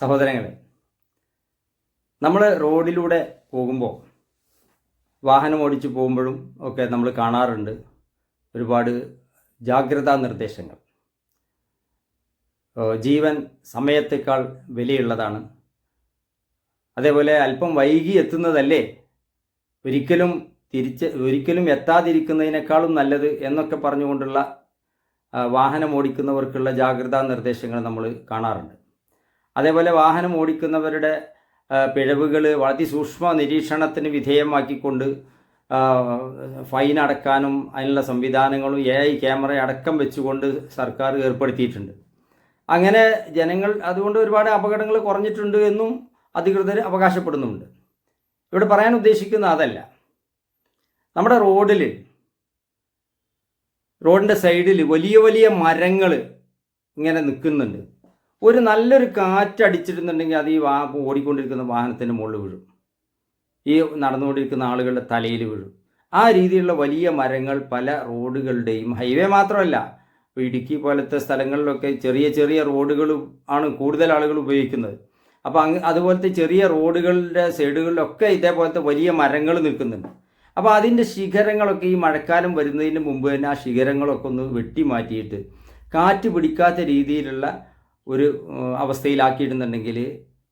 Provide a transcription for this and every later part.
സഹോദരങ്ങളെ നമ്മൾ റോഡിലൂടെ പോകുമ്പോൾ വാഹനം ഓടിച്ച് പോകുമ്പോഴും ഒക്കെ നമ്മൾ കാണാറുണ്ട് ഒരുപാട് ജാഗ്രതാ നിർദ്ദേശങ്ങൾ. ജീവൻ സമയത്തേക്കാൾ വിലയുള്ളതാണ്. അതേപോലെ അല്പം വൈകി എത്തുന്നതല്ലേ? ഒരിക്കലും തിരിച്ച് ഒരിക്കലും എത്താതിരിക്കുന്നതിനേക്കാളും നല്ലത് എന്നൊക്കെ പറഞ്ഞുകൊണ്ടുള്ള വാഹനം ഓടിക്കുന്നവർക്കുള്ള ജാഗ്രതാ നിർദ്ദേശങ്ങൾ നമ്മൾ കാണാറുണ്ട്. അതേപോലെ വാഹനം ഓടിക്കുന്നവരുടെ പിഴവുകൾ വളരെ സൂക്ഷ്മ നിരീക്ഷണത്തിന് വിധേയമാക്കിക്കൊണ്ട് ഫൈൻ അടക്കാനും അതിനുള്ള സംവിധാനങ്ങളും എ ഐ ക്യാമറ അടക്കം വെച്ചുകൊണ്ട് സർക്കാർ ഏർപ്പെടുത്തിയിട്ടുണ്ട്. അങ്ങനെ ജനങ്ങൾ അതുകൊണ്ട് ഒരുപാട് അപകടങ്ങൾ കുറഞ്ഞിട്ടുണ്ട് എന്നും അധികൃതർ അവകാശപ്പെടുന്നുണ്ട് ഇവിടെ പറയാൻ ഉദ്ദേശിക്കുന്ന അതല്ല. നമ്മുടെ റോഡിൽ റോഡിന്റെ സൈഡിൽ വലിയ വലിയ മരങ്ങൾ ഇങ്ങനെ നിൽക്കുന്നുണ്ട്. ഒരു നല്ലൊരു കാറ്റടിച്ചിരുന്നുണ്ടെങ്കിൽ അത് ഈ വാ ഓടിക്കൊണ്ടിരിക്കുന്ന വാഹനത്തിന്റെ മുകളിൽ വീഴും. ഈ നടന്നുകൊണ്ടിരിക്കുന്ന ആളുകളുടെ തലയിൽ വീഴും. ആ രീതിയിലുള്ള വലിയ മരങ്ങൾ പല റോഡുകളുടെയും ഹൈവേ മാത്രമല്ല ഇടുക്കി പോലത്തെ സ്ഥലങ്ങളിലൊക്കെ ചെറിയ ചെറിയ റോഡുകൾ ആണ് കൂടുതൽ ആളുകൾ ഉപയോഗിക്കുന്നത്. അപ്പോൾ അങ്ങ് അതുപോലത്തെ ചെറിയ റോഡുകളുടെ സൈഡുകളിലൊക്കെ ഇതേപോലത്തെ വലിയ മരങ്ങൾ നിൽക്കുന്നുണ്ട്. അപ്പോൾ അതിന്റെ ശിഖരങ്ങളൊക്കെ ഈ മഴക്കാലം വരുന്നതിന് മുമ്പ് തന്നെ ആ ശിഖരങ്ങളൊക്കെ ഒന്ന് വെട്ടി മാറ്റിയിട്ട് കാറ്റ് പിടിക്കാത്ത രീതിയിലുള്ള ഒരു അവസ്ഥയിലാക്കിയിട്ടുണ്ടെങ്കിൽ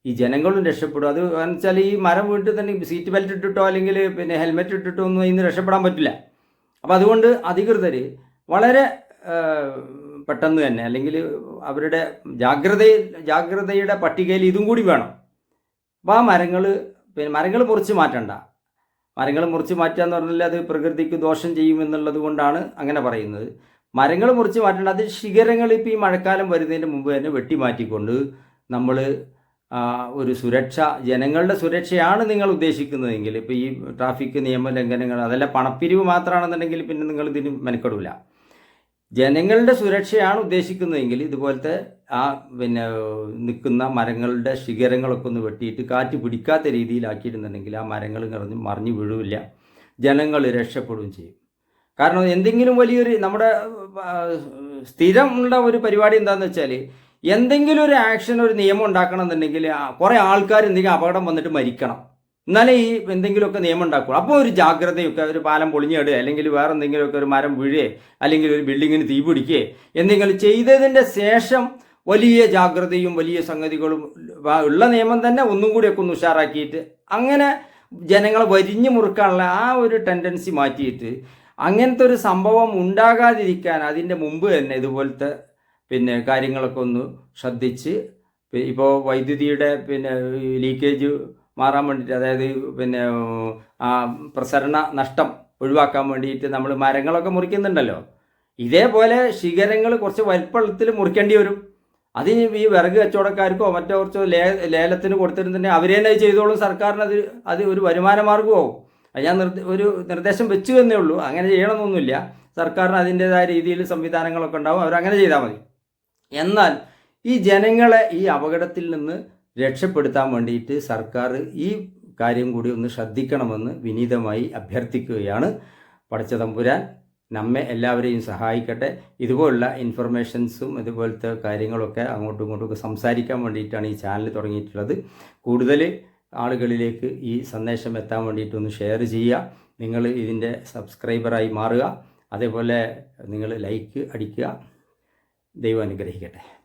ഈ ജനങ്ങളും രക്ഷപ്പെടും. അത് വെച്ചാൽ ഈ മരം വീട്ടിൽ തന്നെ സീറ്റ് ബെൽറ്റ് ഇട്ടിട്ടോ അല്ലെങ്കിൽ പിന്നെ ഹെൽമെറ്റ് ഇട്ടിട്ടോ ഒന്നും ഇന്ന് രക്ഷപ്പെടാൻ പറ്റില്ല. അപ്പോൾ അതുകൊണ്ട് അധികൃതർ വളരെ പെട്ടെന്ന് തന്നെ അല്ലെങ്കിൽ അവരുടെ ജാഗ്രത ജാഗ്രതയുടെ പട്ടികയിൽ ഇതും കൂടി വേണം. അപ്പോൾ ആ മരങ്ങൾ പിന്നെ മരങ്ങൾ മുറിച്ച് മാറ്റണ്ട. മരങ്ങൾ മുറിച്ച് മാറ്റുക എന്ന് പറഞ്ഞാൽ അത് പ്രകൃതിക്ക് ദോഷം ചെയ്യുമെന്നുള്ളത് കൊണ്ടാണ് അങ്ങനെ പറയുന്നത്. മരങ്ങൾ മുറിച്ച് മാറ്റേണ്ട അത് ശിഖരങ്ങൾ ഇപ്പോൾ ഈ മഴക്കാലം വരുന്നതിന് മുമ്പ് തന്നെ വെട്ടി മാറ്റിക്കൊണ്ട് നമ്മൾ ഒരു സുരക്ഷ ജനങ്ങളുടെ സുരക്ഷയാണ് നിങ്ങൾ ഉദ്ദേശിക്കുന്നതെങ്കിൽ ഇപ്പോൾ ഈ ട്രാഫിക് നിയമ ലംഘനങ്ങൾ അതല്ല പണപ്പിരിവ് മാത്രമാണെന്നുണ്ടെങ്കിൽ പിന്നെ നിങ്ങൾ ഇതിന് മെനക്കെടില്ല ജനങ്ങളുടെ സുരക്ഷയാണ് ഉദ്ദേശിക്കുന്നതെങ്കിൽ ഇതുപോലത്തെ ആ പിന്നെ നിൽക്കുന്ന മരങ്ങളുടെ ശിഖരങ്ങളൊക്കെ ഒന്ന് വെട്ടിയിട്ട് കാറ്റ് പിടിക്കാത്ത രീതിയിലാക്കിയിരുന്നുണ്ടെങ്കിൽ ആ മരങ്ങൾ നിറഞ്ഞ് മറിഞ്ഞു വീഴില്ല. ജനങ്ങൾ രക്ഷപ്പെടുകയും ചെയ്യും. കാരണം എന്തെങ്കിലും വലിയൊരു നമ്മുടെ ആ, സ്ഥിരമുള്ള ഒരു പരിപാടി എന്താണെന്ന് വെച്ചാൽ എന്തെങ്കിലും ഒരു ആക്ഷൻ ഒരു നിയമം ഉണ്ടാക്കണം എന്നുണ്ടെങ്കിൽ കുറേ ആൾക്കാർ എന്തെങ്കിലും അപകടം വന്നിട്ട് മരിക്കണം. എന്നാലേ ഈ എന്തെങ്കിലുമൊക്കെ നിയമം ഉണ്ടാക്കുള്ളൂ. അപ്പോൾ ഒരു ജാഗ്രതയൊക്കെ ഒരു പാലം പൊളിഞ്ഞിടുക അല്ലെങ്കിൽ വേറെ എന്തെങ്കിലുമൊക്കെ ഒരു മരം വീഴേ അല്ലെങ്കിൽ ഒരു ബിൽഡിങ്ങിന് തീ പിടിക്കുകയെ എന്തെങ്കിലും ചെയ്തതിന്റെ ശേഷം വലിയ ജാഗ്രതയും വലിയ സംഗതികളും ഉള്ള നിയമം തന്നെ ഒന്നും കൂടിയൊക്കെ ഒന്ന് ഉഷാറാക്കിയിട്ട് അങ്ങനെ ജനങ്ങളെ വരിഞ്ഞു മുറുക്കാനുള്ള ആ ഒരു ടെൻഡൻസി മാറ്റിയിട്ട് അങ്ങനത്തെ ഒരു സംഭവം ഉണ്ടാകാതിരിക്കാൻ അതിന്റെ മുമ്പ് തന്നെ ഇതുപോലത്തെ പിന്നെ കാര്യങ്ങളൊക്കെ ഒന്ന് ശ്രദ്ധിച്ച് ഇപ്പോൾ വൈദ്യുതിയുടെ പിന്നെ ലീക്കേജ് മാറാൻ വേണ്ടിയിട്ട് അതായത് പിന്നെ ആ പ്രസരണ നഷ്ടം ഒഴിവാക്കാൻ വേണ്ടിയിട്ട് നമ്മൾ മരങ്ങളൊക്കെ മുറിക്കുന്നുണ്ടല്ലോ. ഇതേപോലെ ശിഖരങ്ങൾ കുറച്ച് വലിപ്പത്തിൽ മുറിക്കേണ്ടി വരും. അതിന് ഈ വിറക് കച്ചവടക്കാർക്കോ മറ്റോ കുറച്ചോ ലേ ലേലത്തിന് കൊടുത്തിരുന്നുണ്ടെങ്കിൽ അവർ ചെയ്തോളും. സർക്കാരിന് അത് അത് ഒരു വരുമാന മാർഗമാവും അത് ഞാൻ ഒരു നിർദ്ദേശം വെച്ചു എന്നേ ഉള്ളൂ. അങ്ങനെ ചെയ്യണമെന്നൊന്നുമില്ല. സർക്കാരിന് അതിന്റെതായ രീതിയിൽ സംവിധാനങ്ങളൊക്കെ ഉണ്ടാവും. അവരങ്ങനെ ചെയ്താൽ മതി. എന്നാൽ ഈ ജനങ്ങളെ ഈ അപകടത്തിൽ നിന്ന് രക്ഷപ്പെടുത്താൻ വേണ്ടിയിട്ട് സർക്കാർ ഈ കാര്യം കൂടി ഒന്ന് ശ്രദ്ധിക്കണമെന്ന് വിനീതമായി അഭ്യർത്ഥിക്കുകയാണ് പടച്ച തമ്പുരാൻ നമ്മെ എല്ലാവരെയും സഹായിക്കട്ടെ. ഇതുപോലുള്ള ഇൻഫർമേഷൻസും ഇതുപോലത്തെ കാര്യങ്ങളൊക്കെ അങ്ങോട്ടും ഇങ്ങോട്ടും സംസാരിക്കാൻ വേണ്ടിയിട്ടാണ് ഈ ചാനൽ തുടങ്ങിയിട്ടുള്ളത്. കൂടുതൽ ആളുകളിലേക്ക് ഈ സന്ദേശം എത്താൻ വേണ്ടിയിട്ടൊന്ന് ഷെയർ ചെയ്യുക. നിങ്ങൾ ഇതിന്റെ സബ്സ്ക്രൈബറായി മാറുക. അതേപോലെ നിങ്ങൾ ലൈക്ക് അടിക്കുക. ദൈവം അനുഗ്രഹിക്കട്ടെ.